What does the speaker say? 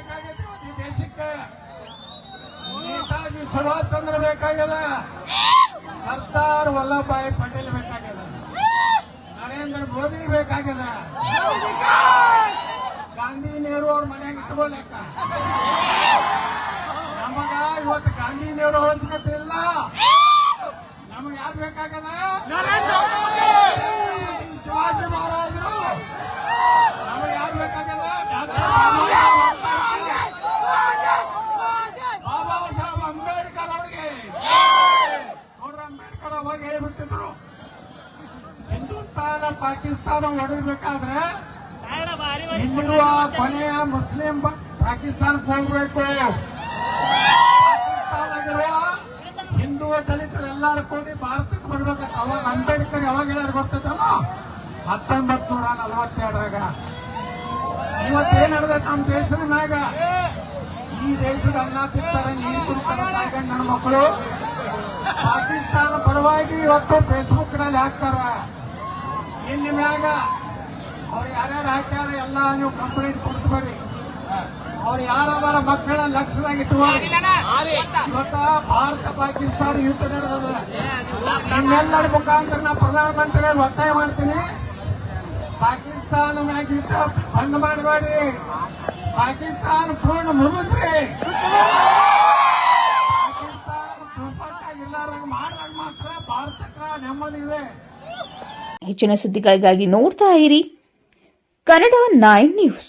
ಬೇಕಾಗಿದೆ ಈ ದೇಶಕ್ಕೆ ನೇತಾಜಿ ಸುಭಾಷ್ ಚಂದ್ರ ಬೇಕಾಗ್ಯದ ಸರ್ದಾರ್ ವಲ್ಲಭಾಯಿ ಪಟೇಲ್ ಬೇಕಾಗ್ಯದ ನರೇಂದ್ರ ಮೋದಿ ಬೇಕಾಗ್ಯದ ಗಾಂಧಿ ನೆಹರು ಅವ್ರ ಮನೆಯಾಗ ಇಟ್ಕೊಳಕ ನಮಗ ಇವತ್ತು ಗಾಂಧಿ ನೆಹರು ನಮಗ ನಮಗೆ ಯಾರು ಬೇಕಾಗ್ಯದ ಈ ಶಿವಾಜಿ ಮಹಾರಾಜರು ನಮಗೆ ಯಾರು ಬೇಕಾಗ್ಯದ ಡಾಕ್ಟರ್ ಬಾಬಾ ಸಾಹೇಬ್ ಅಂಬೇಡ್ಕರ್ ಅವ್ರಿಗೆ ನೋಡ್ರ ಅವಾಗ ಹೇಳ್ಬಿಟ್ಟಿದ್ರು. ಹಿಂದೂಸ್ತಾನ, ಪಾಕಿಸ್ತಾನ ಹೊಡಿಬೇಕಾದ್ರೆ ಇಲ್ಲಿರುವ ಕೊನೆಯ ಮುಸ್ಲಿಂ ಪಾಕಿಸ್ತಾನಕ್ಕೆ ಹೋಗ್ಬೇಕು. ಹಿಂದೂ ದಲಿತರು ಎಲ್ಲರೂ ಕೂಡಿ ಭಾರತಕ್ಕೆ ಬರ್ಬೇಕಂತ ಅವಾಗ ಅಂಬೇಡ್ಕರ್ ಯಾವಾಗ ಎಲ್ಲಾರು ಗೊತ್ತದಲ್ಲ ಹತ್ತೊಂಬತ್ತು ನೂರ ನಲವತ್ತೆರಡರಾಗ. ಇವತ್ತೇನ್ ನಡೆದ ನಮ್ಮ ದೇಶದ ಮ್ಯಾಗ? ಈ ದೇಶದ ಅನ್ನ ತಿಂತಾರೆ ನೀರು ಕುಡ್ತಾರೆ ನನ್ನ ಮಕ್ಕಳು. ಪರವಾಗಿ ಇವತ್ತು ಫೇಸ್ಬುಕ್ನಲ್ಲಿ ಹಾಕ್ತಾರ ಇಲ್ಲಿ ಮ್ಯಾಗ ಅವ್ರು ಯಾರ್ಯಾರು ಹಾಕ್ಯಾರ ಎಲ್ಲ ನೀವು ಕಂಪ್ಲೇಂಟ್ ಕೊಡ್ತು ಬರ್ರಿ. ಅವ್ರು ಯಾರದಾರ ಮಕ್ಕಳ ಲಕ್ಷದಾಗ ಇಟ್ಟುವಾಗ ಇವತ್ತ ಭಾರತ, ಪಾಕಿಸ್ತಾನ ಯುದ್ಧ ನಡೆದದ ನಿಮ್ಮೆಲ್ಲರ ಮುಖಾಂತರ ನಾ ಪ್ರಧಾನಮಂತ್ರಿ ಒತ್ತಾಯ ಮಾಡ್ತೀನಿ. ಪಾಕಿಸ್ತಾನ ಮ್ಯಾಗ ಯುದ್ಧ ಬಂದ್ ಮಾಡಬೇಡ್ರಿ. ಪಾಕಿಸ್ತಾನ ಪೂರ್ಣ ಮುಗಿಸ್ರಿ. ದುಪ್ಪಟ್ಟಾಗಿ ಇಲ್ಲಾರ್ದಂಗ ಮಾತ್ರ ಭಾರತಕ್ಕ ನೆಮ್ಮದಿ ಇದೆ ಹೆಚ್ಚಿನ ಸುದ್ದಿಗಳಿಗಾಗಿ ನೋಡ್ತಾ ಇರಿ. Kannada nine news.